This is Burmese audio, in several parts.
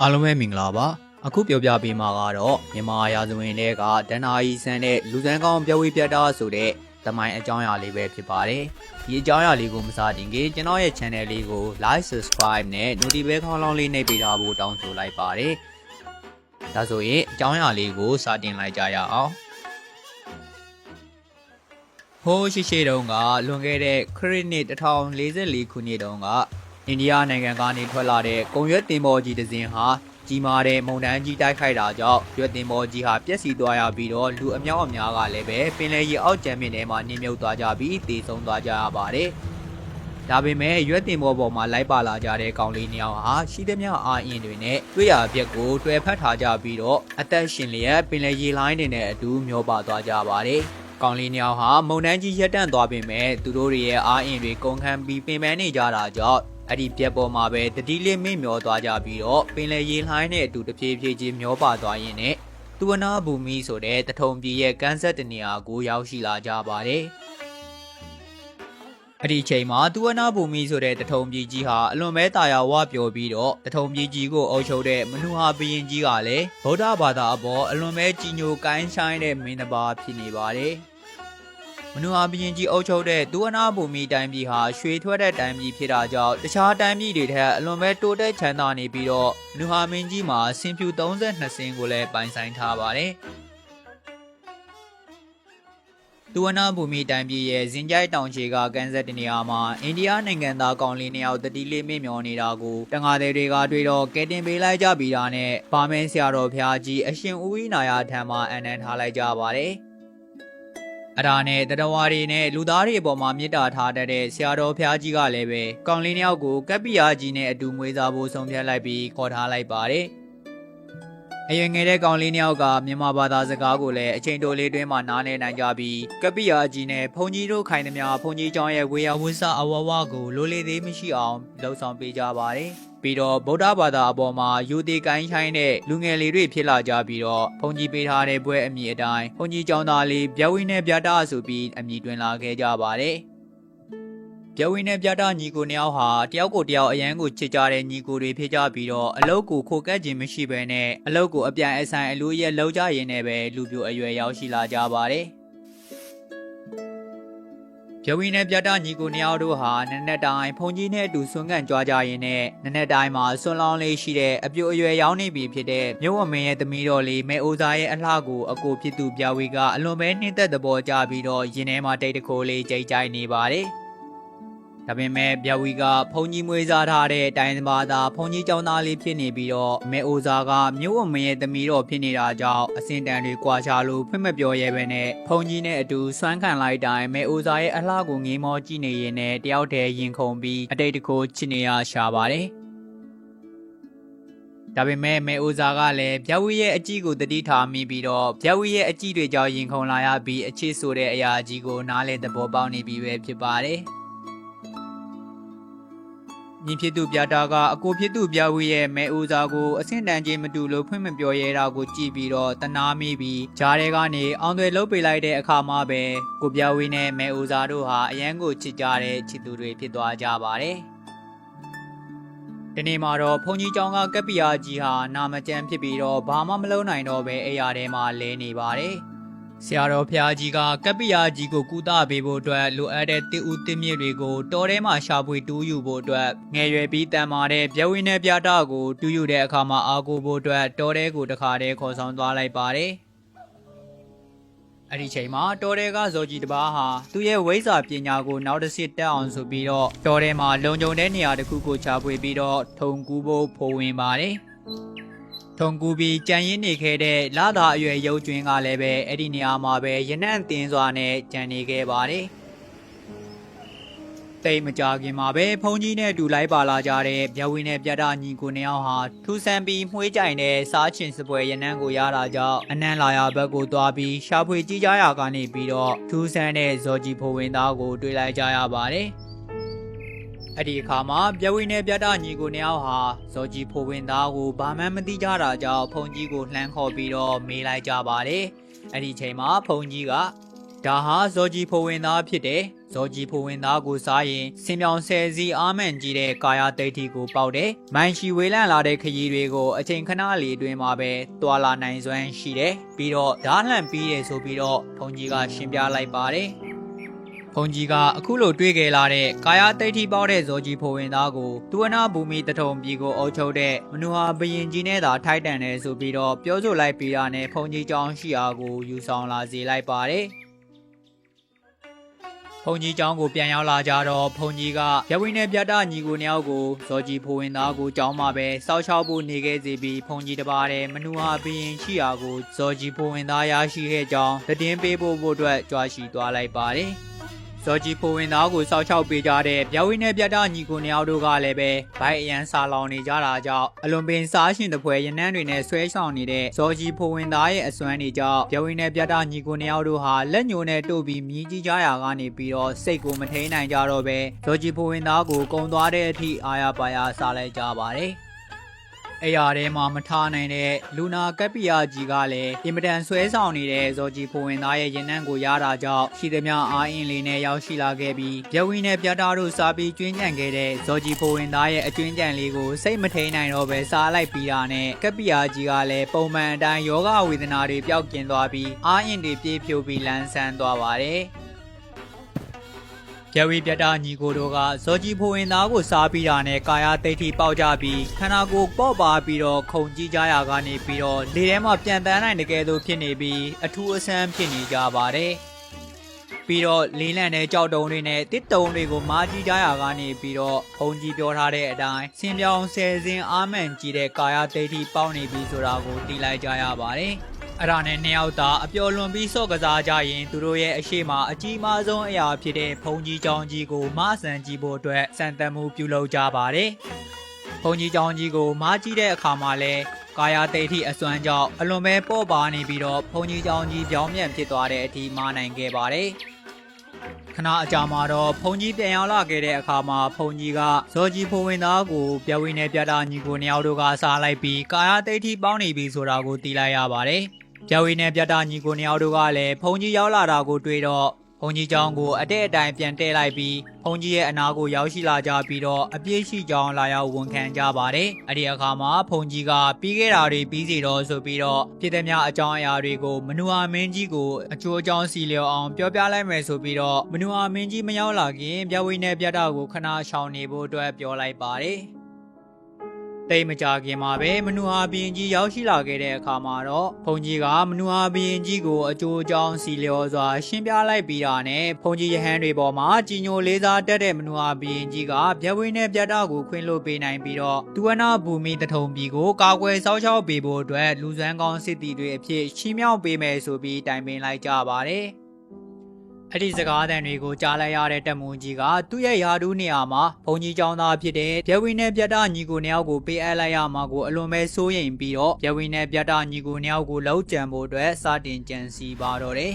အားလုံးပဲမင်္ဂလာပါအခုပြောပြပေးမှာကတော့မြန်မာရာဇဝင်တွေကဒဏ္ဍာရီဆန်တဲ့လူစမ်းကောင်းပြောဝေးပြတ်တာဆိုတဲ့သမိုင်းအကြောင်းအရာလေးပဲဖြစ်ပါတယ်ဒီအကြောင်းအရာလေးကိုမစတင်ခင်ကျွန်တော်ရဲ့ channel လေးကို like subscribe နဲ့ notification ခေါင်းလောင်းလေးနှိပ်ပေးထားဖို့တောင်းဆိုလိုက်ပါတယ်ဒါဆိုရင်အကြောင်းအရာလေးကိုစတင်လိုက်ကြရအောင်ဟိုးရှိရှိတုန်းကလွန်ခဲ့တဲ့ခရစ်နှစ်1044ခုနှစ်တုန်းက အိန္ဒိယနိုင်ငံကနေထွက်လာတဲ့ကုံရွက်တင်မော်ကြီးတစ်စင်းဟာကြီးမားတဲ့မုန်တိုင်းကြီးတိုက်ခိုက်တာကြောင့်ရွက်တင်မော်ကြီးဟာပျက်စီးသွားရပြီးတော့လူအများအများကလည်းပဲပင်လယ်ရေအောက်ကျမ်းမြင့်ထဲမှာနင်းမြုပ်သွားကြပြီးတည်ဆုံသွားကြရပါတယ်။ဒါပေမဲ့ရွက်တင်မော်ပေါ်မှာလိုက်ပါလာကြတဲ့ကောင်လေးနှစ်ယောက်ဟာရှိသမျှအာအင်တွေနဲ့တွေ့ရပြက်ကိုတွဲဖက်ထားကြပြီးတော့အသက်ရှင်လျက်ပင်လယ်ရေလိုင်းတွေနဲ့အတူမျောပါသွားကြပါတယ်။ကောင်လေးနှစ်ယောက်ဟာမုန်တိုင်းကြီးရက်တန့်သွားပေမဲ့သူတို့တွေရဲ့အာအင်တွေကုန်ခန်းပြီးပင်ပန်းနေကြတာကြောင့် အဲ့ဒီပြက်ပေါ်မှာပဲတတိလေးမင်းမျောသွားကြပြီးတော့ပင်လယ်ရေလှိုင်းနဲ့အတူတဖြည်းဖြည်းချင်းမျောပါသွားရင်းနဲ့သူဝနာဘူမီဆိုတဲ့တထုံပြည်ရဲ့ကန်းဆက်တနေရာကိုရောက်ရှိလာကြပါတယ်အဲ့ဒီချိန်မှာသူဝနာဘူမီဆိုတဲ့တထုံပြည်ကြီးဟာအလွန်ပဲတာယာဝပြောပြီးတော့တထုံပြည်ကြီးကိုအုပ်ချုပ်တဲ့မနူဟာဘရင်ကြီးကလည်းဗုဒ္ဓဘာသာအပေါ်အလွန်ပဲကြီးညိုကိုင်းဆိုင်တဲ့မင်းတစ်ပါးဖြစ်နေပါတယ် မနူဟာဘရင်ကြီးအုပ်ချုပ်တဲ့သူဝနာဘူမီတိုင်းပြည်ဟာရွှေထွက်တဲ့တိုင်းပြည်ဖြစ်တာကြောင့်တခြားတိုင်းပြည်တွေထက်အလွန်ပဲတိုးတက်ချမ်းသာနေပြီးတော့မနူဟာမင်းကြီးမှာစင်ဖြူ32စင်းကိုလည်းပိုင်ဆိုင်ထားပါတယ်သူဝနာဘူမီတိုင်းပြည်ရဲ့ဇင်ကြိုက်တောင်ချေကကန်ဆက်တနေရာမှာအိန္ဒိယနိုင်ငံသားကောင်လေးနှစ်ယောက်တတိလေးမင်းမျောနေတာကိုတငါတွေတွေကတွေ့တော့ကဲတင်ပေးလိုက်ကြပြီးတာနဲ့ပါမင်းဆရာတော်ဖျားကြီးအရှင်ဦးဝိနာယထံမှာအနံထားလိုက်ကြပါတယ် အရာနဲ့တရဝါတွေနဲ့လူသားတွေအပေါ်မှာမေတ္တာထားတတ်တဲ့ဆရာတော်ဖျားကြီးကလည်းပဲကောင်လေးနှစ်ယောက်ကိုကပ္ပိယာကြီးနဲ့အတူမွေးစားဖို့ဆုံးဖြတ်လိုက်ပြီးခေါ်ထားလိုက်ပါတယ် အရွယ်ငယ်တဲ့ကောင်လေးနှစ်ယောက်ကမြန်မာဘာသာစကားကိုလည်းအချိန်တိုလေးတွင်းမှာနားလည်နိုင်ကြပြီးကပ္ပိယာကြီးနဲ့ဘုန်းကြီးတို့ခိုင်သမျှဘုန်းကြီးကျောင်းရဲ့ဝေယဝစ္စအဝဝကိုလိုလေသေးမရှိအောင်လှုံ့ဆော်ပေးကြပါတယ်ပြီးတော့ဗုဒ္ဓဘာသာအပေါ်မှာယူသေးကိုင်းဆိုင်တဲ့လူငယ်လေးတွေဖြစ်လာကြပြီးတော့ဘုန်းကြီးပေးထားတဲ့ဘွဲအမည်အတိုင်းဘုန်းကြီးကျောင်းသားလေးဗျဝင်းနဲ့ဗျာတာဆိုပြီးအမည်တွင်လာခဲ့ကြပါတယ် ပြဝင်းနဲ့ပြတာညီကိုနှစ်ယောက်ဟာတယောက်ကိုတယောက်အရန်ကိုချစ်ကြတဲ့ညီကိုတွေဖြစ်ကြပြီးတော့အလုတ်ကိုခိုကက်ခြင်းမရှိဘဲနဲ့အလုတ်ကိုအပြိုင်အဆိုင်အလိုရဲ့လောက်ကြရင်လည်းပဲလူပြိုအရွယ်ရောက်ရှိလာကြပါတယ်ပြဝင်းနဲ့ပြတာညီကိုနှစ်ယောက်တို့ဟာနက်နက်တိုင်းဖုန်ကြီးနဲ့အတူဆွမ်းကန်ကြွားကြရင်းနဲ့နက်နက်တိုင်းမှာဆွန်းလောင်းလေးရှိတဲ့အပြိုအရွယ်ရောက်နေပြီဖြစ်တဲ့မြို့ဝမင်းရဲ့သမီးတော်လေးမဲအိုစာရဲ့အလှကိုအကိုဖြစ်သူပြဝီကအလွန်ပဲနှိမ့်သက်သဘောကြပြီးတော့ရင်ထဲမှာတိတ်တခိုးလေးကြိတ်ကြိုက်နေပါတယ် ဒါပေမဲ့ဗျဝီကဖုန်ကြီးမွေးစားထားတဲ့တိုင်းသမားသားဖုန်ကြီးကျောင်းသားလေးဖြစ်နေပြီးတော့မဲအိုစာကမြို့ဝမင်းရဲ့သမီးတော်ဖြစ်နေတာကြောင့်အစင်တန်တွေကွာခြားလို့ဖွင့်မပြောရဲပဲနဲ့ဖုန်ကြီးနဲ့အတူဆွမ်းခံလိုက်တိုင်းမဲအိုစာရဲ့အလှကိုငေးမောကြည့်နေရင်နဲ့တယောက်တည်းရင်ခုန်ပြီးအတိတ်တကိုချစ်နေရရှာပါတယ်ဒါပေမဲ့မေအိုဇာကလည်းဗျဝီရဲ့အကြည့်ကိုတတိထားမိပြီးတော့ဗျဝီရဲ့အကြည့်တွေကြောင့်ရင်ခုန်လာရပြီးအခြေဆိုတဲ့အရာကြီးကိုနားလည်သဘောပေါက်နေပြီပဲဖြစ်ပါတယ်။ ညီဖြစ်သူပြတာကအကိုဖြစ်သူပြဝီရဲ့မေအိုဇာကိုအဆင့်တန်းချင်းမတူလို့ဖွင့်မပြောရဲတာကိုကြည့်ပြီးတော့တနာမိပြီးဂျားတွေကနေအောင်တွေလှုပ်ပေးလိုက်တဲ့အခါမှာပဲကိုပြဝီနဲ့မေအိုဇာတို့ဟာအရန်ကိုချစ်ကြတဲ့ချစ်သူတွေဖြစ်သွားကြပါတယ်။ဒီနေ့မှာတော့ဘုန်းကြီးကျောင်းကကပ္ပိယာကြီးဟာနာမကျန်းဖြစ်ပြီးတော့ဘာမှမလုပ်နိုင်တော့ဘဲအိယာထဲမှာလဲနေပါတယ်။ ဆရာတော်ဖျားကြီးကကပ္ပိယာကြီးကိုကုသပေးဖို့အတွက်လိုအပ်တဲ့တိဥတင်မြစ်တွေကိုတော်ထဲမှာရှာဖွေတူးယူဖို့အတွက်ငယ်ရွယ်ပြီးတန်မာတဲ့ဗျဝင်းနဲ့ပြတာကိုတူးယူတဲ့အခါမှာအာကိုဖို့အတွက်တော်ထဲကိုတခါတည်းခေါ်ဆောင်သွားလိုက်ပါတယ်။အဲ့ဒီချိန်မှာတော်တဲကဇော်ကြီးတစ်ပါးဟာသူ့ရဲ့ဝိဇ္ဇာပညာကိုနောက်တစ်ဆင့်တက်အောင်ဆိုပြီးတော့တော်ထဲမှာလုံခြုံတဲ့နေရာတစ်ခုကိုချပွေပြီးတော့ထုံကူးဖို့ဖိုးဝင်ပါတယ်။ ထုံကူးပြီးကြံရင်းနေခဲ့တဲ့လာသာအရွယ်ရုပ်ကျွင်းကလည်းပဲအဲ့ဒီနေရာမှာပဲရနံ့တင်စွာနဲ့ကြံနေခဲ့ပါတယ်။တိတ်မကြခင်မှာပဲဖုန်ကြီးနဲ့အတူလိုက်ပါလာကြတဲ့ဗျဝင်းနဲ့ပြတ်တာညီကိုနှစ်ယောက်ဟာထူဆန်ပြီးမှွေးကြိုင်တဲ့စားချင်စပွဲရနံ့ကိုရတာကြောင့်အနံ့လာရဘက်ကိုသွားပြီးရှာဖွေကြည့်ကြရကနေပြီးတော့ထူဆန်တဲ့ဇော်ကြီးဖိုဝင်သားကိုတွေ့လိုက်ကြရပါတယ်။ အဲ့ဒီအခါမှာပြဝင်းနဲ့ပြတ်တာညီကိုနှစ်ယောက်ဟာဇော်ကြီးဖိုဝင်သားကိုဘာမှမသိကြတာကြောင့်ဖုန်ကြီးကိုလှမ်းခေါ်ပြီးတော့မေးလိုက်ကြပါတယ်။အဲ့ဒီချိန်မှာဖုန်ကြီးကဒါဟာဇော်ကြီးဖိုဝင်သားဖြစ်တယ်။ဇော်ကြီးဖိုဝင်သားကိုစားရင်စင်ပြောင်ဆယ်စီအာမန်ကြီးတဲ့ကာယာတိတ်တီကိုပေါက်တယ်။မိုင်ရှီဝေလန့်လာတဲ့ခရီးတွေကိုအချိန်ခဏလေးအတွင်းမှာပဲတွာလာနိုင်စွမ်းရှိတယ်။ပြီးတော့ဓားလှန့်ပြီးတယ်ဆိုပြီးတော့ဘုံကြီးကရှင်းပြလိုက်ပါတယ်။ ဘုံကြီးကအခုလိုတွေ့ကြလာတဲ့ကာယတိတ်ထိပေါက်တဲ့ဇော်ကြီးဖိုဝင်သားကိုသူဝနာဘူမီတထုံပြည်ကိုအုပ်ချုပ်တဲ့မနူဟာဘရင်ကြီးနဲ့သာထိုက်တန်တယ်ဆိုပြီးတော့ပြောဆိုလိုက်ပြီးတာနဲ့ဘုံကြီးကျောင်းရှိအားကိုယူဆောင်လာစေလိုက်ပါတယ်ဘုံကြီးကျောင်းကိုပြန်ရောက်လာကြတော့ဘုံကြီးကရဝိနဲ့ပြတ်တညီကိုနှစ်ယောက်ကိုဇော်ကြီးဖိုဝင်သားကိုကျောင်းမှာပဲစောက်ချောက်ဖို့နေခဲ့စီပြီးဘုံကြီးတစ်ပါးတဲ့မနူဟာဘရင်ရှိအားကိုဇော်ကြီးဖိုဝင်သားရရှိခဲ့ကြောင်းတည်င်းပေးဖို့ဖို့အတွက်ကြွားရှိသွားလိုက်ပါတယ် ဇော်ကြီးဖိုဝင်သားကိုစောက်ချောက်ပေးကြတဲ့ဗျဝိနဲ့ပြတ်တညီကိုနှစ်ယောက်တို့ကလည်းပဲဘိုက်အရန်စာလောင်နေကြတာကြောင့်အလွန်ပင်စားရှင်တပွဲရနန်းတွေနဲ့ဆွဲဆောင်နေတဲ့ဇော်ကြီးဖိုဝင်သားရဲ့အစွမ်းတွေကြောင့်ဗျဝိနဲ့ပြတ်တညီကိုနှစ်ယောက်တို့ဟာလက်ညိုနဲ့တို့ပြီးမြည်ကြီးကြရာကနေပြီးတော့စိတ်ကိုမထိန်နိုင်ကြတော့ပဲဇော်ကြီးဖိုဝင်သားကိုကုံသွားတဲ့အထိအာရပါရစားလိုက်ကြပါတယ် အရာထဲမှာမထားနိုင်တဲ့လူနာကပ်ပီယာကြီးကလည်းအင်မတန်ဆွဲဆောင်နေတဲ့ဇော်ကြီးဖိုဝင်သားရဲ့ရင်နှန်းကိုရတာကြောင့်ရှိသမျှအားအင်းလေးနဲ့ရောက်ရှိလာခဲ့ပြီးပြဝင်းနဲ့ပြတာတို့စားပြီးကျွင်းကြံခဲ့တဲ့ဇော်ကြီးဖိုဝင်သားရဲ့အကျွင်းကြံလေးကိုစိတ်မထိန်နိုင်တော့ပဲစားလိုက်ပြီးတာနဲ့ကပ်ပီယာကြီးကလည်းပုံမှန်အတိုင်းယောဂဝေဒနာတွေပျောက်ကင်းသွားပြီးအားအင်းတွေပြေးဖြိုပြီးလန်းဆန်းသွားပါတယ် ကျဝီပြတ်တာညီကိုတို့ကဇော်ကြီးဖိုဝင်သားကိုစားပြီးတာနဲ့ကာယတိတ်ထိပေါက်ကြပြီးခန္ဓာကိုယ်ပေါ့ပါပြီးတော့ခုန်ကြည့်ကြရကနေပြီးတော့လေထဲမှာပြန်တန်းနိုင်တကယ်လို့ဖြစ်နေပြီးအထူးအဆန်းဖြစ်နေကြပါတယ်ပြီးတော့လေးလံတဲ့ကြောက်တုံးတွေနဲ့တစ်တုံးတွေကိုမာကြည့်ကြရကနေပြီးတော့ဘုံကြီးပြောထားတဲ့အတိုင်းဆင်းပြောင်းဆယ်စင်းအာမန်ကြီးတဲ့ကာယတိတ်ထိပေါက်နေပြီဆိုတာကိုသိလိုက်ကြရပါတယ် အဲ့ဒါနဲ့နှစ်ယောက်သာအပျော်လွန်ပြီးစော့ကစားကြရင်သူတို့ရဲ့အရှိမအကြီးမားဆုံးအရာဖြစ်တဲ့ဘုံကြီးကျောင်းကြီးကိုမဆန်ကြည့်ဖို့အတွက်စံတမှုပြုလုပ်ကြပါတယ်။ဘုံကြီးကျောင်းကြီးကိုမားကြည့်တဲ့အခါမှာလဲကာယတိတ်ထိအစွမ်းကြောင့်အလွန်ပဲပေါ့ပါနေပြီးတော့ဘုံကြီးကျောင်းကြီးပြောင်းပြန်ဖြစ်သွားတဲ့အထိမားနိုင်ခဲ့ပါတယ်။ခဏအကြာမှာတော့ဖုန်ကြီးပြန်ရောက်လာခဲ့တဲ့အခါမှာဖုန်ကြီးကဇော်ကြီးဖိုဝင်သားကိုပြဝင်းနဲ့ပြတာညီကိုနှစ်ယောက်တို့ကစားလိုက်ပြီးကာယတိတ်ထိပေါင်းနေပြီဆိုတာကိုသိလိုက်ရပါတယ်။ ပြဝင်းနဲ့ပြတာညီကိုနှစ်ယောက်တို့ကလည်းဖုန်ကြီးရောက်လာတာကိုတွေ့တော့ဖုန်ကြီးเจ้าကိုအတဲ့အတိုင်ပြန်တဲလိုက်ပြီးဖုန်ကြီးရဲ့အနာကိုရောက်ရှိလာကြပြီးတော့အပြည့်ရှိကြောင်းလာရောက်ဝန်ခံကြပါတယ်။အဲ့ဒီအခါမှာဖုန်ကြီးကပြီးခဲ့တာတွေပြီးစီတော့ဆိုပြီးတော့ပြည်သည်များအကြောင်းအရာတွေကိုမနူဟာမင်းကြီးကိုအကျိုးအကြောင်းစီလျော်အောင်ပြောပြလိုက်မယ်ဆိုပြီးတော့မနူဟာမင်းကြီးမရောက်လာခင်ပြဝိနဲ့ပြတာကိုခဏရှောင်နေဖို့အတွက်ပြောလိုက်ပါတယ်။ တိတ်မကြခင်မှာပဲမနူဟာဘရင်ကြီးရောက်ရှိလာခဲ့တဲ့အခါမှာတော့ဘုံကြီးကမနူဟာဘရင်ကြီးကိုအကျိုးအကြောင်းစီလျော်စွာရှင်းပြလိုက်ပြီးတာနဲ့ဘုံကြီးရဟန်းတွေပေါ်မှာကြီးညိုလေးစားတက်တဲ့မနူဟာဘရင်ကြီးကဗျဝင်းနဲ့ပြတ်တာကိုခွင့်လွှတ်ပေးနိုင်ပြီးတော့ဒူဝနာဘူမီတထုံပြည်ကိုကာကွယ်စောင့်ရှောက်ပေးဖို့အတွက်လူစွမ်းကောင်းစစ်တီတွေအဖြစ်ချီးမြှောက်ပေးမယ်ဆိုပြီးတိုင်ပင်လိုက်ကြပါတယ်။ အဲ့ဒီစကားသံတွေကိုကြားလိုက်ရတဲ့တက်မွန်ကြီးကသူ့ရဲ့ယာဒူးနေရာမှာဘုံကြီးကျောင်းသားဖြစ်တဲ့ဗျဝင်းနဲ့ပြတ်တာညီကိုနှစ်ယောက်ကိုပေးအပ်လိုက်ရမှာကိုအလွန်ပဲစိုးရိမ်ပြီးတော့ဗျဝင်းနဲ့ပြတ်တာညီကိုနှစ်ယောက်ကိုလောက်ကြံဖို့အတွက်စတင်ကြံစီပါတော့တယ်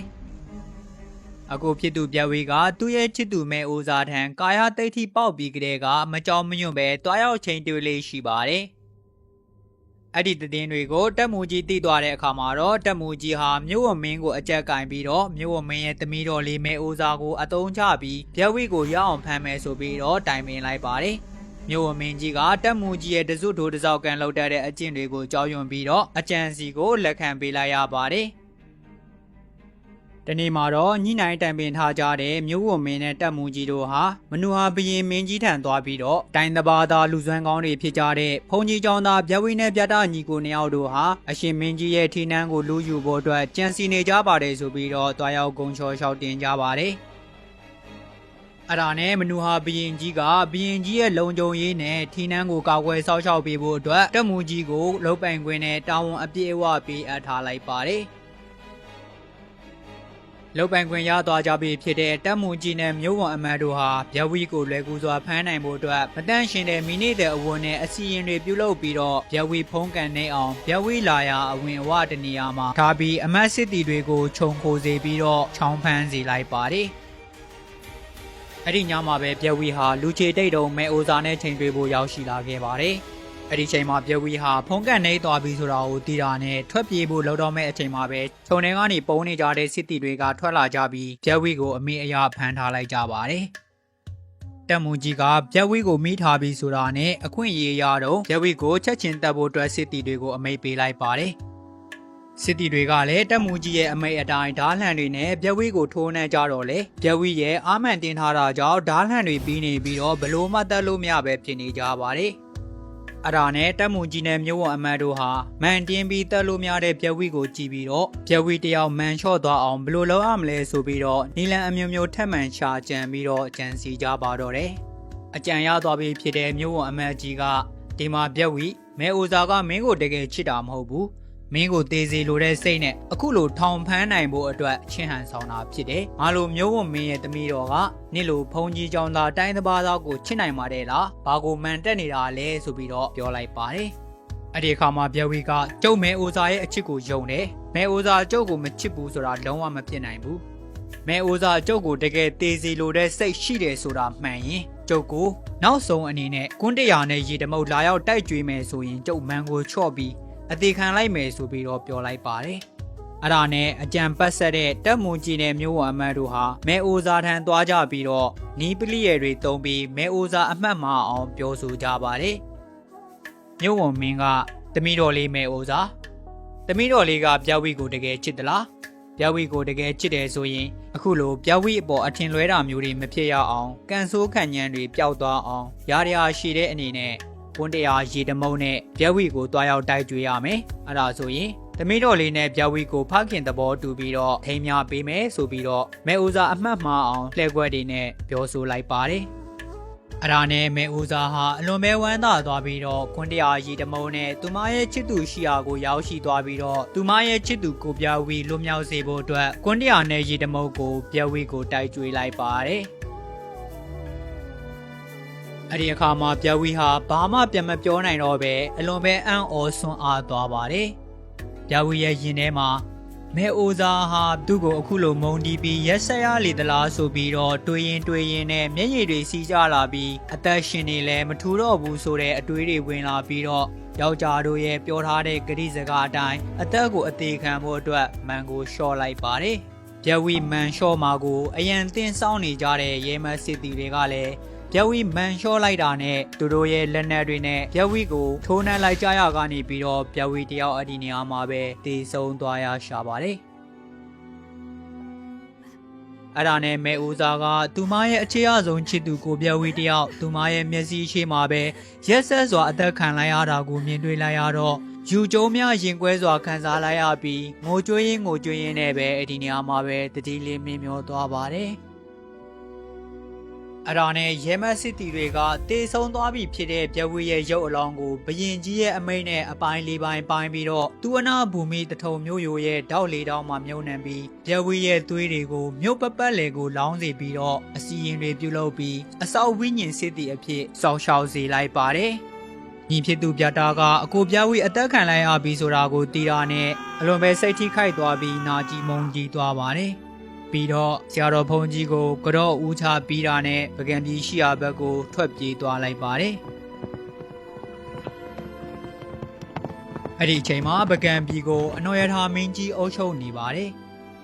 ။အခုဖြစ်သူပြဝေကသူ့ရဲ့ချစ်သူမဲအိုစာထံကာယတိတ်ထိပေါက်ပြီးကလေးကမကြောင်မညွန့်ပဲတွားရောက်ချိန်တွေ့လေးရှိပါတယ်။ အဲ့ဒီသတင်းတွေကိုတက်မူကြီးသိသွားတဲ့အခါမှာတော့တက်မူကြီးဟာမြို့ဝမင်းကိုအကြက်ကင်ပြီးတော့မြို့ဝမင်းရဲ့တမီးတော်လေးမဲအိုစာကိုအတုံးချပြီးပြက်ဝိကိုရအောင်ဖမ်းမယ်ဆိုပြီးတော့တိုင်ပင်လိုက်ပါတယ်။မြို့ဝမင်းကြီးကတက်မူကြီးရဲ့တစုထိုးတစောက်ကန်လောက်တတ်တဲ့အကျင့်တွေကိုကြောက်ရွံ့ပြီးတော့အကြံစီကိုလက်ခံပေးလိုက်ရပါတယ်။ ဒီနေ့မှာတော့ညှိနှိုင်းတိုင်ပင်ထားကြတဲ့မြို့ဝမင်းနဲ့တက်မူကြီးတို့ဟာမနူဟာဘရင်မင်းကြီးထံသွားပြီးတော့တိုင်းတဘာသားလူစွမ်းကောင်းတွေဖြစ်ကြတဲ့ဖုန်ကြီးကျောင်းသားဗျဝိနဲ့ပြတာညီကိုနှစ်ယောက်တို့ဟာအရှင်မင်းကြီးရဲ့ထီနန်းကိုလူယူဖို့အတွက်ကြံစီနေကြပါတယ်ဆိုပြီးတော့တွားရောက်ဂုံချော်လျှောက်တင်ကြပါတယ်အဲ့ဒါနဲ့မနူဟာဘရင်ကြီးကဘရင်ကြီးရဲ့လုံခြုံရေးနဲ့ထီနန်းကိုကာကွယ်စောင့်ရှောက်ပေးဖို့အတွက်တက်မူကြီးကိုလုံပိုင်ခွင့်နဲ့တာဝန်အပြည့်အဝပေးအပ်ထားလိုက်ပါတယ်။ လုတ်ပိုင်ခွင့်ရသွားကြပြီဖြစ်တဲ့တက်မူကြီးနဲ့မြို့ဝန်အမတ်တို့ဟာဗျဝီကိုလွယ်ကူစွာဖမ်းနိုင်ဖို့အတွက်မတန့်ရှင်တဲ့မိနစ်တဲ့အဝန်းနဲ့အစီရင်တွေပြုလုပ်ပြီးတော့ဗျဝီဖုံးကန်နေအောင်ဗျဝီလာယာအဝင်အဝတနေရာမှာထားပြီးအမတ်စစ်တီတွေကိုခြုံခိုစေပြီးတော့ချောင်းဖမ်းစေလိုက်ပါတယ်အဲ့ဒီညမှာပဲဗျဝီဟာလူချေတိတ်တုံမဲအိုစာနဲ့ချိန်တွေ့ဖို့ရောက်ရှိလာခဲ့ပါတယ် အဲ့ဒီချိန်မှာပြဝီဟာဖုံးကန်နေသွားပြီဆိုတာကိုသိတာနဲ့ထွက်ပြေးဖို့လောက်တော့မဲ့အချိန်မှာပဲခြုံထဲကနေပုံနေကြတဲ့စစ်တီတွေကထွက်လာကြပြီးပြဝီကိုအမိအယဖမ်းထားလိုက်ကြပါတယ်တက်မူကြီးကပြက်ဝီကိုမိထားပြီးဆိုတာနဲ့အခွင့်အရေးရတော့ပြက်ဝီကိုချက်ချင်းတက်ဖို့အတွက်စစ်တီတွေကိုအမိတ်ပေးလိုက်ပါတယ်စစ်တီတွေကလည်းတက်မူကြီးရဲ့အမိတ်အတိုင်းဓားလှန်တွေနဲ့ပြက်ဝီကိုထိုးနှံကြတော့လေပြက်ဝီရဲ့အာမန်တင်ထားတာကြောင့်ဓားလှန်တွေပြီးနေပြီးတော့ဘလို့မှတက်လို့မရပဲဖြစ်နေကြပါတယ် အရာနဲ့တက်မူကြီးနဲ့မြို့ဝန်အမတ်တို့ဟာမန်တင်းပြီးတက်လို့များတဲ့ပြက်ဝီကိုကြည်ပြီးတော့ပြက်ဝီတယောက်မန်လျှော့သွားအောင်ဘလို့လုပ်ရမလဲဆိုပြီးတော့နီလန်အမျိုးမျိုးထက်မှန်ရှာကြံပြီးတော့ကြံစီကြပါတော့တယ်အကြံရသွားပြီးဖြစ်တဲ့မြို့ဝန်အမတ်ကြီးကဒီမှာပြက်ဝီမဲအိုဇာကမင်းကိုတကယ်ချစ်တာမဟုတ်ဘူး မင်းကိုတေးစီလိုတဲ့စိတ်နဲ့အခုလိုထောင်ဖမ်းနိုင်ဖို့အတွက်ချင်းဟန်ဆောင်တာဖြစ်တယ်။ငါလိုမျိုးဝန်မင်းရဲ့တမီတော်ကနေ့လိုဖုန်ကြီးကြောင်သားတိုင်းတစ်ပါးသားကိုချစ်နိုင်ပါတယ်လား။ဘာကိုမှန်တက်နေတာလဲဆိုပြီးတော့ပြောလိုက်ပါတယ်။အဲ့ဒီအခါမှာပြဝီကကျုပ်မဲအိုဇာရဲ့အချစ်ကိုယုံတယ်။မဲအိုဇာကျုပ်ကိုမချစ်ဘူးဆိုတာလုံးဝမဖြစ်နိုင်ဘူး။မဲအိုဇာကျုပ်ကိုတကယ်တေးစီလိုတဲ့စိတ်ရှိတယ်ဆိုတာမှန်ရင်ကျုပ်ကိုနောက်ဆုံးအနေနဲ့ကွန်းတရာနဲ့ရေတမုတ်လာရောက်တိုက်ကြွေးမယ်ဆိုရင်ကျုပ်မန်ကိုချော့ပြီး အသေးခံလိုက်မယ်ဆိုပြီးတော့ပြောလိုက်ပါတယ်။အဲ့ဒါနဲ့အကြံပတ်ဆက်တဲ့တက်မွန်ကြီးနဲ့မျိုးဝအမတ်တို့ဟာမဲအိုဇာထံသွားကြပြီးတော့နီးပလိရဲတွေတုံးပြီးမဲအိုဇာအမှတ်မအောင်ပြောဆိုကြပါတယ်။မျိုးဝမင်းကတမီတော်လေးမဲအိုဇာတမီတော်လေးကပြဝီကိုတကယ်ချစ်သလားပြဝီကိုတကယ်ချစ်တယ်ဆိုရင်အခုလိုပြဝီအပေါ်အထင်လွဲတာမျိုးတွေမဖြစ်ရအောင်ကန်ဆိုးခံညံတွေပျောက်သွားအောင်ရာရာရှိတဲ့အနေနဲ့ ကွန်းတရားရေတမုံနဲ့ပြက်ဝီကိုတွားရောက်တိုက်ကြွေးရမယ်အဲ့ဒါဆိုရင်သမီးတော်လေးနဲ့ပြက်ဝီကိုဖခင်သဘောတူပြီးတော့ထိမ်းများပေးမယ်ဆိုပြီးတော့မဲဦးစာအမှတ်မှားအောင်လှည့်ကွက်တွေနဲ့ပြောဆိုလိုက်ပါတယ်အရာနဲ့မဲဦးစာဟာအလွန်ပဲဝမ်းသာသွားပြီးတော့ခွန်တရားရီတမုံနဲ့သူမရဲ့ချစ်သူရှိရာကိုရောက်ရှိသွားပြီးတော့သူမရဲ့ချစ်သူကိုပြဝီလွတ်မြောက်စေဖို့အတွက်ခွန်တရားနဲ့ရီတမုံကိုပြဝီကိုတိုက်ကြွေးလိုက်ပါတယ် အဲ့ဒီအခါမှာပြဝီဟာဘာမှပြန်မပြောနိုင်တော့ပဲအလွန်ပဲအံ့ဩဆွမ်းအားသွားပါတယ်။ပြဝီရဲ့ရင်ထဲမှာမဲအိုဇာဟာသူ့ကိုအခုလိုမုန်းတီးပြီးရက်ဆက်ရလေသလားဆိုပြီးတော့တွေးရင်တွေးရင်နဲ့မျက်ရည်တွေစီးကြလာပြီးအသက်ရှင်နေလဲမထူတော့ဘူးဆိုတဲ့အတွေးတွေဝင်လာပြီးတော့ယောက်ျားတို့ရဲ့ပြောထားတဲ့ဂရိစကားအတိုင်းအသက်ကိုအသေးခံဖို့အတွက်မန်ကိုလျှော့လိုက်ပါတယ်။ပြဝီမန်လျှော့မှာကိုအရန်တင်းစောင်းနေကြတဲ့ရဲမစစ်တီတွေကလည်း ပြဝီမန်လျှော့လိုက်တာနဲ့သူတို့ရဲ့လက်နက်တွေနဲ့ပြဝီကိုထိုးနှက်လိုက်ကြရကနေပြီးတော့ပြဝီတယောက်အဒီနေရာမှာပဲတည်ဆုံးသွားရရှာပါတယ်အဲ့ဒါနဲ့မဲဦးစားကသူမရဲ့အခြေအဆုံးချစ်သူကိုပြဝီတယောက်သူမရဲ့မျက်စိရှိမှာပဲရက်ဆက်စွာအသက်ခံလိုက်ရတာကိုမြင်တွေ့လိုက်ရတော့ယူကျုံများရင်ကွဲစွာခံစားလိုက်ရပြီးငိုကြွေးရင်ငိုကြွေးရင်နဲ့ပဲအဒီနေရာမှာပဲတတိလေးမင်းမျောသွားပါတယ် အရာနဲ့ရဲမတ်စစ်တီတွေကတေဆုံးသွားပြီဖြစ်တဲ့ပြဝေရဲ့ရုပ်အလောင်းကိုဘရင်ကြီးရဲ့အမိန့်နဲ့အပိုင်းလေးပိုင်းပိုင်းပြီးတော့သူအနာဘူမိတထုံမျိုးရိုရဲ့တောက်လေးတောင်းမှမြုံနှံပြီးပြဝေရဲ့သွေးတွေကိုမြို့ပပတ်လေကိုလောင်းစီပြီးတော့အစီရင်တွေပြုလုပ်ပြီးအစောက်ဝိညာဉ်စစ်တီအဖြစ်စောက်ရှောက်စေလိုက်ပါတယ်ညီဖြစ်သူပြတာကအကိုပြဝေအသက်ခံလိုက်ရပြီဆိုတာကိုတီတာနဲ့အလွန်ပဲစိတ်ထိခိုက်သွားပြီးနာကြည်မုံကြီးသွားပါတယ် ပြီးတော့ဆရာတော်ဘုန်းကြီးကိုကြော့ဦးချပြီးတာနဲ့ပကံပြည်ရှိရာဘက်ကိုထွက်ပြေးသွားလိုက်ပါတယ်အဲ့ဒီအချိန်မှာပကံပြည်ကိုအနော်ရထာမင်းကြီးအုပ်ချုပ်နေပါတယ်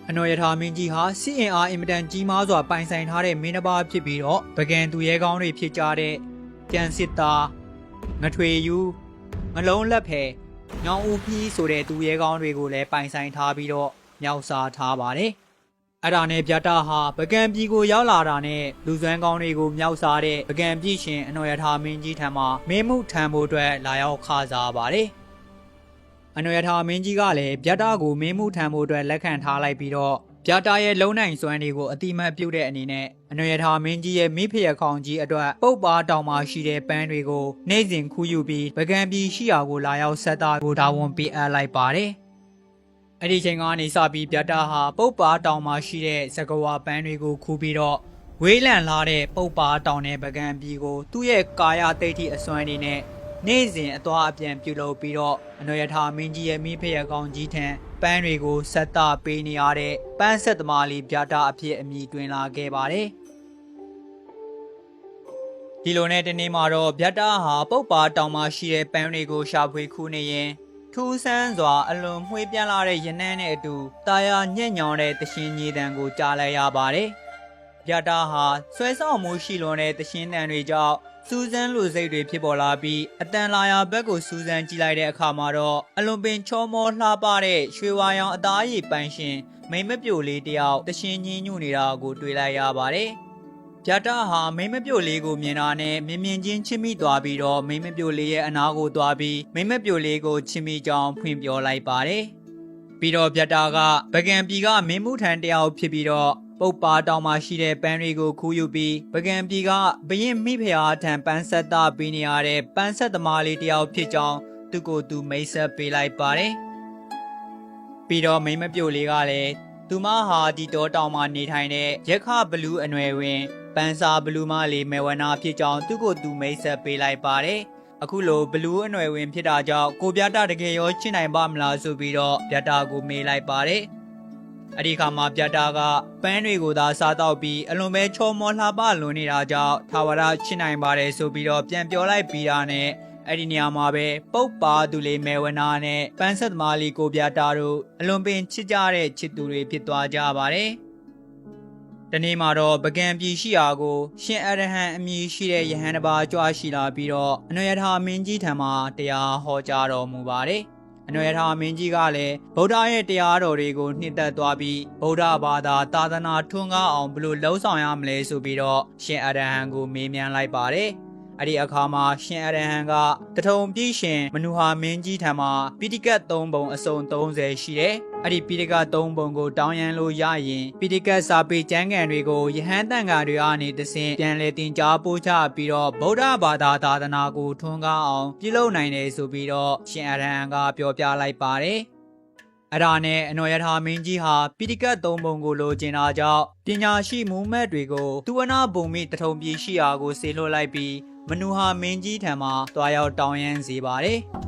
အနော်ရထာမင်းကြီးဟာစီအင်အားအင်မတန်ကြီးမားစွာပိုင်ဆိုင်ထားတဲ့မင်းတစ်ပါးဖြစ်ပြီးတော့ပကံသူရဲကောင်းတွေဖြစ်ကြတဲ့ကြံစစ်သားငထွေယူငလုံးလက်ဖယ်ညောင်ဦးဖီးဆိုတဲ့သူရဲကောင်းတွေကိုလည်းပိုင်ဆိုင်ထားပြီးတော့မြောက်စားထားပါတယ် အဲ့ဒါနဲ့ပြတာဟာပကံပြည်ကိုရောက်လာတာနဲ့လူစွမ်းကောင်းတွေကိုမြောက်စားတဲ့ပကံပြည်ရှင်အနော်ရထာမင်းကြီးထံမှာမင်းမှုထံဖို့အတွက်လာရောက်ခါစားပါတယ်အနော်ရထာမင်းကြီးကလည်းပြတာကိုမင်းမှုထံဖို့အတွက်လက်ခံထားလိုက်ပြီးတော့ပြတာရဲ့လုံနိုင်စွမ်းတွေကိုအတိမတ်ပြုတ်တဲ့အနေနဲ့အနော်ရထာမင်းကြီးရဲ့မိဖရခေါင်ကြီးအတွက်ပုတ်ပါတောင်မှာရှိတဲ့ပန်းတွေကိုနေ့စဉ်ခူးယူပြီးပကံပြည်ရှိရာကိုလာရောက်ဆက်တာကိုတာဝန်ပေးအပ်လိုက်ပါတယ် အဲ့ဒီချိန်ကနေစပြီးပြတာဟာပုတ်ပါတောင်မှာရှိတဲ့ဇကဝါပန်းတွေကိုခူးပြီးတော့ဝေးလံလာတဲ့ပုတ်ပါတောင်တဲ့ပကံပြည်ကို သူ့ရဲ့ကာယတိတ်ထိအစွမ်းတွေနဲ့နေ့စဉ်အသွားအပြန်ပြုလုပ်ပြီးတော့အနော်ရထာမင်းကြီးရဲ့မိဖရကောင်ကြီးထံပန်းတွေကိုဆက်တာပေးနေရတဲ့ပန်းဆက်သမားလေးပြတာအဖြစ်အမည်တွင်လာခဲ့ပါတယ်။ရဒီလိုနဲ့တနေ့မှာတော့ဗျတ်တာဟာပုတ်ပါတောင်မှာရှိတဲ့ပန်းတွေကိုရှာဖွေခူးနေရင် ထူးဆန်းစွာအလွန်မှွေးပြန့်လာတဲ့ရနန်းနဲ့အတူတာယာညံ့ညောင်တဲ့တရှင်ညီတံကိုကြားလိုက်ရပါတယ်။ဗျတ်တာဟာဆွဲဆောင်မှုရှိလွန်တဲ့တရှင်တန်တွေကြောင့်စူးစမ်းလူစိတ်တွေဖြစ်ပေါ်လာပြီးအတန်လာယာဘက်ကိုစူးစမ်းကြည့်လိုက်တဲ့အခါမှာတော့အလွန်ပင်ချောမောလှပတဲ့ရွှေဝါရောင်အသားရည်ပန်းရှင်မိမ့်မပြိုလေးတယောက်တရှင်ညင်းညူနေတာကိုတွေ့လိုက်ရပါတယ်။ ပြတာဟာမိမ့်မပြိုလေးကိုမြင်တာနဲ့မြင်မြင်ချင်းချစ်မိသွားပြီးတော့မိမ့်မပြိုလေးရဲ့အနာကိုသွားပြီးမိမ့်မပြိုလေးကိုချစ်မိကြောင်းဖွင့်ပြောလိုက်ပါတယ်။ပြီးတော့ပြတာကပကံပြည်ကမင်းမှုထံတယောက်ဖြစ်ပြီးတော့ပုတ်ပါတောင်မှာရှိတဲ့ပန်းတွေကိုခူးယူပြီးပကံပြည်ကဘရင်မိဖုရားထံပန်းဆက်တာပေးနေရတဲ့ပန်းဆက်သမားလေးတယောက်ဖြစ်ကြောင်းသူကိုယ်သူမိတ်ဆက်ပေးလိုက်ပါတယ်။ပြီးတော့မိမ့်မပြိုလေးကလည်းသူမဟာဒီတောတောင်မှာနေထိုင်တဲ့ရက်ခဘလူးအနွယ်ဝင် ပန်းစာဘလူးမလေးမေဝနာဖြစ်ကြောင်းသူ့ကိုသူမိတ်ဆက်ပေးလိုက်ပါတယ်။အခုလိုဘလူးအနွယ်ဝင်ဖြစ်တာကြောင့်ကိုပြတာတကယ်ရောချစ်နိုင်ပါမလားဆိုပြီးတော့ပြတာကိုမေးလိုက်ပါတယ်။အဲ့ဒီခါမှာပြတာကပန်းတွေကိုသာစားတော့ပြီးအလွန်ပဲချောမောလှပလွန်နေတာကြောင့်ထာဝရချစ်နိုင်ပါတယ်ဆိုပြီးတော့ပြန်ပြောလိုက်ပြီးတာနဲ့အဲ့ဒီနေရာမှာပဲပုတ်ပါသူလေးမဲဝနာနဲ့ပန်းဆက်သမားလေးကိုပြတာတို့အလွန်ပင်ချစ်ကြတဲ့ချစ်သူတွေဖြစ်သွားကြပါတယ်။ ဒီနေ့မှာတော့ပကံပြည်ရှိရာကို ရှင်အရဟံအမည်ရှိတဲ့ယဟန်တစ်ပါးကြွားရှိလာပြီးတော့အနွေထာမင်းကြီးထံမှာတရားဟောကြားတော်မူပါတယ်။အနွေထာမင်းကြီးကလည်းဗုဒ္ဓရဲ့တရားတော်တွေကိုနှစ်သက်သွားပြီးဗုဒ္ဓဘာသာသာသနာထွန်းကားအောင်ဘယ်လိုလှုံ့ဆော်ရမလဲဆိုပြီးတော့ရှင်အရဟံကိုမေးမြန်းလိုက်ပါတယ်။အဲ့ဒီအခါမှာရှင်အရဟံကတထုံပြည့်ရှင်မနုဟာမင်းကြီးထံမှာပိဋကတ်3ပုံအစုံ30ရှိတယ်။ အဲ့ဒီပိဋကတ်3ပုံကိုတောင်းရန်လို့ရရင်ပိဋကတ်စာပေကျမ်းဂန်တွေကိုယဟန်တန်ဃာတွေအနေတဆင့်ပြန်လည်တင်ကြားပို့ချပြီးတော့ဗုဒ္ဓဘာသာသာသနာကိုထွန်းကားအောင်ပြုလုပ်နိုင်တယ်ဆိုပြီးတော့ရှင်အရဟံကပြောပြလိုက်ပါတယ်။အရာနဲ့အနော်ရထာမင်းကြီးဟာပိဋကတ်သုံးပုံကိုလိုချင်တာကြောင့်ပညာရှိမူမတ်တွေကိုသူဝနာဘုံမိတထုံပြည်ရှိရာကိုဆေလွှတ်လိုက်ပြီးမနူဟာမင်းကြီးထံမှတွားရောက်တောင်းရန်စေပါတယ်။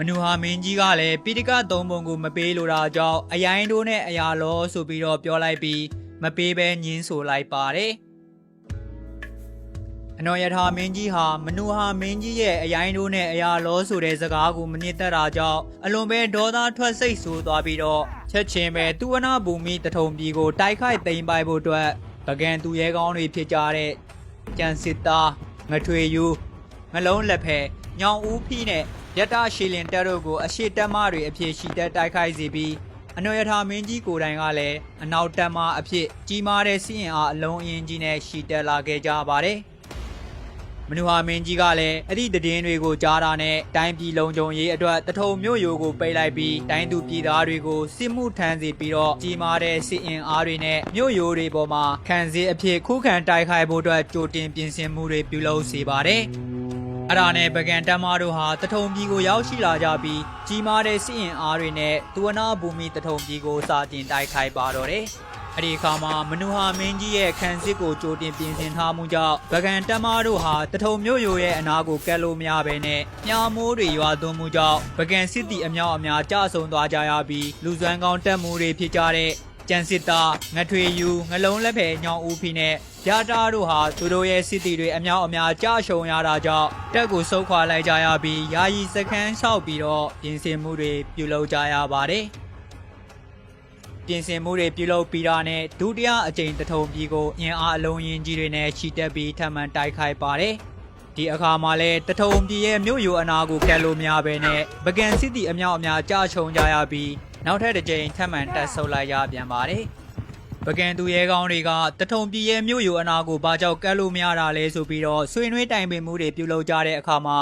မနူဟာမင်းကြီးကလည်းပိဋကတ်သုံးပုံကိုမပေးလိုတာကြောင့်အယိုင်းတို့နဲ့အရာလောဆိုပြီးတော့ပြောလိုက်ပြီးမပေးဘဲညင်းဆိုလိုက်ပါတယ်။အနော်ယထာမင်းကြီးဟာမနူဟာမင်းကြီးရဲ့အယိုင်းတို့နဲ့အရာလောဆိုတဲ့စကားကိုမနစ်သက်တာကြောင့်အလွန်ပဲဒေါသထွက်စိတ်ဆိုးသွားပြီးတော့ချက်ချင်းပဲသူဝနာဘူမိတထုံပြည်ကိုတိုက်ခိုက်သိမ်းပိုက်ဖို့အတွက်ပကံသူရဲကောင်းတွေဖြစ်ကြတဲ့ကြံစစ်သားငထွေယူငလုံးလက်ဖဲညောင်ဦးဖီးနဲ့ ယတရှီလင်တက်တို့ကိုအရှိတက်မတွေအဖြစ်ရှိတက်တိုက်ခိုက်စေပြီးအနော်ယထာမင်းကြီးကိုယ်တိုင်ကလည်းအနောက်တက်မအဖြစ်ကြီးမားတဲ့စီးရင်အားအလုံးအရင်ကြီးနဲ့ရှိတက်လာခဲ့ကြပါတယ်။မနူဟာမင်းကြီးကလည်းအဲ့ဒီသတင်းတွေကိုကြားတာနဲ့တိုင်းပြည်လုံးကြုံရေးအတွက်တထုံမြို့ရိုးကိုပိတ်လိုက်ပြီးတိုင်းသူပြည်သားတွေကိုစစ်မှုထမ်းစီပြီးတော့ကြီးမားတဲ့စစ်အင်အားတွေနဲ့မြို့ရိုးတွေပေါ်မှာခံစစ်အဖြစ်ခုခံတိုက်ခိုက်ဖို့အတွက်ကြိုတင်ပြင်ဆင်မှုတွေပြုလုပ်စေပါတယ်။ အဲ့ဒါနဲ့ပကံတက်မတို့ဟာတထုံပြည်ကိုရောက်ရှိလာကြပြီးကြီးမားတဲ့စစ်အင်အားတွေနဲ့သူဝနာဘူမိတထုံပြည်ကိုစာတင်တိုက်ခိုက်ပါတော့တယ်။အဲ့ဒီအခါမှာမနူဟာမင်းကြီးရဲ့ခန်းစစ်ကိုကြိုတင်ပြင်ဆင်ထားမှုကြောင့်ဗကန်တက်မတို့ဟာတထုံမြို့ရိုရဲ့အနာကိုကက်လို့မရဘဲနဲ့မြားမိုးတွေရွာသွန်းမှုကြောင့်ဗကန်စစ်တီအမြောက်အများကြဆုံသွားကြရပြီးလူစွမ်းကောင်းတက်မှုတွေဖြစ်ကြတဲ့ ကျန်စစ်သားငထွေယူငလုံးလက်ဖယ်ညောင်ဦးဖီနဲ့ဗျာတာတို့ဟာသူတို့ရဲ့စစ်တီတွေအမြောက်အများကြရှုံရတာကြောင့်တက်ကိုဆုတ်ခွာလိုက်ကြရပြီးယာယီစခန်းလျှောက်ပြီးတော့ပြင်ဆင်မှုတွေပြုလုပ်ကြရပါတယ်။ပြင်ဆင်မှုတွေပြုလုပ်ပြီးတာနဲ့ဒုတိယအကြိမ်တထုံပြည်ကိုအင်အားအလုံးရင်ကြီးတွေနဲ့ချီတက်ပြီးထပ်မံတိုက်ခိုက်ပါတယ်။ဒီအခါမှာလဲတထုံပြည်ရဲ့မြို့ရိုအနာကိုကက်လို့မရဘဲနဲ့ပကံစစ်တီအမြောက်အများကြာချုံကြရပြီး နောက်ထပ်တစ်ကြိမ်ထပ်မံတက်ဆုပ်လိုက်ရပြန်ပါတယ်။ပကံသူရဲကောင်းတွေကတထုံပြည်ရဲ့မြို့ရိုအနာကိုဘာကြောင့်ကက်လို့မရတာလဲဆိုပြီးတော့ဆွေးနွေးတိုင်ပင်မှုတွေပြုလုပ်ကြတဲ့အခါမှာ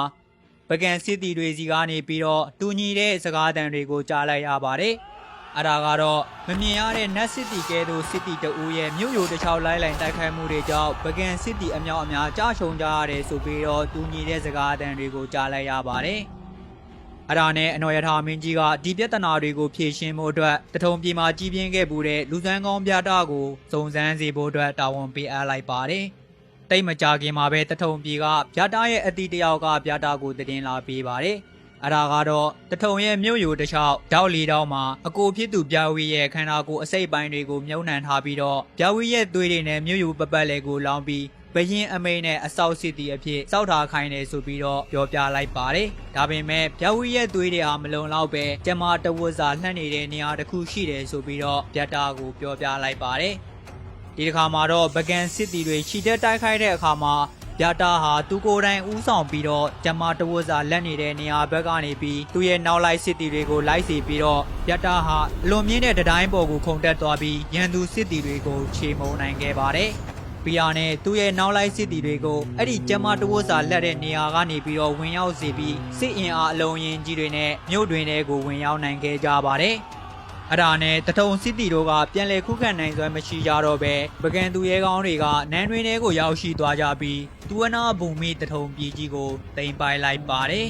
ပကံစစ်တီတွေစီကနေပြီးတော့တူညီတဲ့စကားသံတွေကိုကြားလိုက်ရပါတယ်။အရာကတော့မမြင်ရတဲ့နတ်စစ်တီကဲသို့စစ်တီတအူးရဲ့မြို့ရိုတစ်ချောင်းလိုက်လိုင်းတိုက်ခိုက်မှုတွေကြောင့်ပကံစစ်တီအမြောက်အများကြာရှုံကြရတယ်ဆိုပြီးတော့တူညီတဲ့စကားအသံတွေကိုကြားလိုက်ရပါတယ်။ အရာနဲ့အနော်ရထာမင်းကြီးကဒီပြဿနာတွေကိုဖြေရှင်းဖို့အတွက်တထုံပြည်မှာကြီးပြင်းခဲ့မှုတဲ့လူစမ်းကောင်းပြတာကိုစုံစမ်းစေဖို့အတွက်တာဝန်ပေးအပ်လိုက်ပါတယ်။တိတ်မကြခင်မှာပဲတထုံပြည်ကဗျာတာရဲ့အတီတယောက်ကဗျာတာကိုတင်လာပေးပါတယ်။အရာကတော့တထုံရဲ့မြို့ယူတစ်လျှောက်တောက်လီတောင်းမှာအကိုဖြစ်သူပြဝီရဲ့ခန္ဓာကိုယ်အစိတ်ပိုင်းတွေကိုမြုံနှံထားပြီးတော့ပြဝီရဲ့သွေးတွေနဲ့မြို့ယူပပတ်လေကိုလောင်းပြီးပ ဘရင်အမိန်နဲ့အဆောက်စစ်တီအဖြစ်စောက်ထားခိုင်းတယ်ဆိုပြီးတော့ပြောပြလိုက်ပါတယ်ဒါပေမဲ့ဗျဝီရဲ့သွေးတွေဟာမလုံလောက်ပဲကျမတဝတ်စာလှမ်းနေတဲ့နေရာတစ်ခုရှိတယ်ဆိုပြီးတော့ဗျတ်တာကိုပြောပြလိုက်ပါတယ်ဒီတစ်ခါမှာတော့ဗကန်စစ်တီတွေခြိတက်တိုက်ခိုက်တဲ့အခါမှာဗျာတာဟာသူကိုယ်တိုင်ဥဆောင်ပြီးတော့ဂျမတဝတ်စာလက်နေတဲ့နေရာဘက်ကနေပြီးသူ့ရဲ့နောက်လိုက်စစ်တီတွေကိုလိုက်စီပြီးတော့ဗျာတာဟာအလွန်မြင့်တဲ့တတိုင်းပေါ်ကိုခုန်တက်သွားပြီးရန်သူစစ်တီတွေကိုခြေမုံနိုင်ခဲ့ပါတယ်။ ပီယာနဲ့သူ့ရဲ့နောက်လိုက်စစ်တီတွေကိုအဲ့ဒီဂျမတဝတ်စာလက်တဲ့နေရာကနေပြီးတော့ဝင်ရောက်စေပြီးစစ်အင်အားအလုံးရင်ကြီးတွေနဲ့မြို့တွင်တွေကိုဝင်ရောက်နိုင်ခဲ့ကြပါတယ်။အဲ့ဒါနဲ့တထုံစစ်တီတို့ကပြန်လည်ခုခံနိုင်စွမ်းမရှိကြတော့ပဲပကံသူရဲကောင်းတွေကနန်းတွင်တွေကိုရောက်ရှိသွားကြပြီးသူဝနာဘူမိတထုံပြည်ကြီးကိုတင်ပိုင်လိုက်ပါတယ်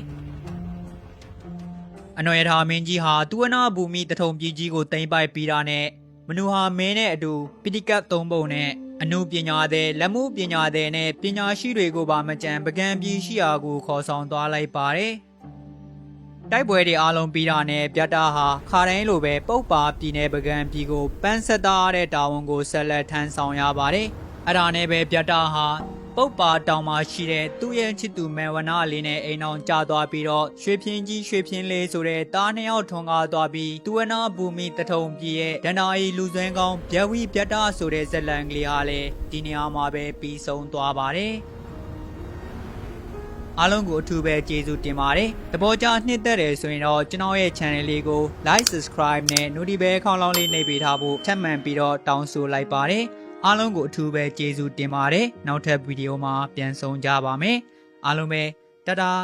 အနော်ရထာမင်းကြီးဟာသူဝနာဘူမိတထုံပြည်ကြီးကိုတင်ပိုင်ပြီးတာနဲ့မနူဟာမင်းနဲ့အတူပိဋိကတ်သုံးပုံနဲ့ အမှုပညာသည်လက်မှုပညာသည်နဲ့ပညာရှိတွေကိုပါမကြံပကံပြည်ရှိရာကိုခေါ်ဆောင်သွားလိုက်ပါတယ်တိုက်ပွဲတွေအားလုံးပြီးတာနဲ့ပြတ်တာဟာခါတိုင်းလိုပဲပုတ်ပါပြည်နယ်ပကံပြည်ကိုပန်းဆက်သားတဲ့တာဝန်ကိုဆက်လက်ထမ်းဆောင်ရပါတယ်။အဲ့ဒါနဲ့ပဲပြတ်တာဟာ ပုတ်ပါတောင်မှာရှိတဲ့သူ့ရဲ့ချစ်သူမေဝနာလေးနဲ့အိမ်အောင်ကြာသွားပြီးတော့ရွှေပြင်းကြီးရွှေပြင်းလေးဆိုတဲ့တားနှစ်ယောက်ထွန်ကားသွားပြီးသူဝနာဘူမီတထုံပြည်ရဲ့ဒဏ္ဍာရီလူစွဲကောင်းဗျဝီပြတ်တာဆိုတဲ့ဇက်လန်ကလေးဟာလည်းဒီနေရာမှာပဲပြီးဆုံးသွားပါတယ်။အားလုံးကိုအထူးပဲကျေးဇူးတင်ပါတယ်။တဘောကြနှစ်သက်တယ်ဆိုရင်တော့ကျွန်တော်ရဲ့ channel လေးကို like subscribe နဲ့ notification ခေါင်းလောင်းလေးနှိပ်ပေးထားဖို့ထပ်မံပြီးတော့တောင်းဆိုလိုက်ပါတယ်။ အားလုံးကိုအထူးပဲကျေးဇူးတင်ပါတယ်။နောက်ထပ်ဗီဒီယိုမှာပြန်ဆောင်ကြပါမယ်။အားလုံးပဲတတား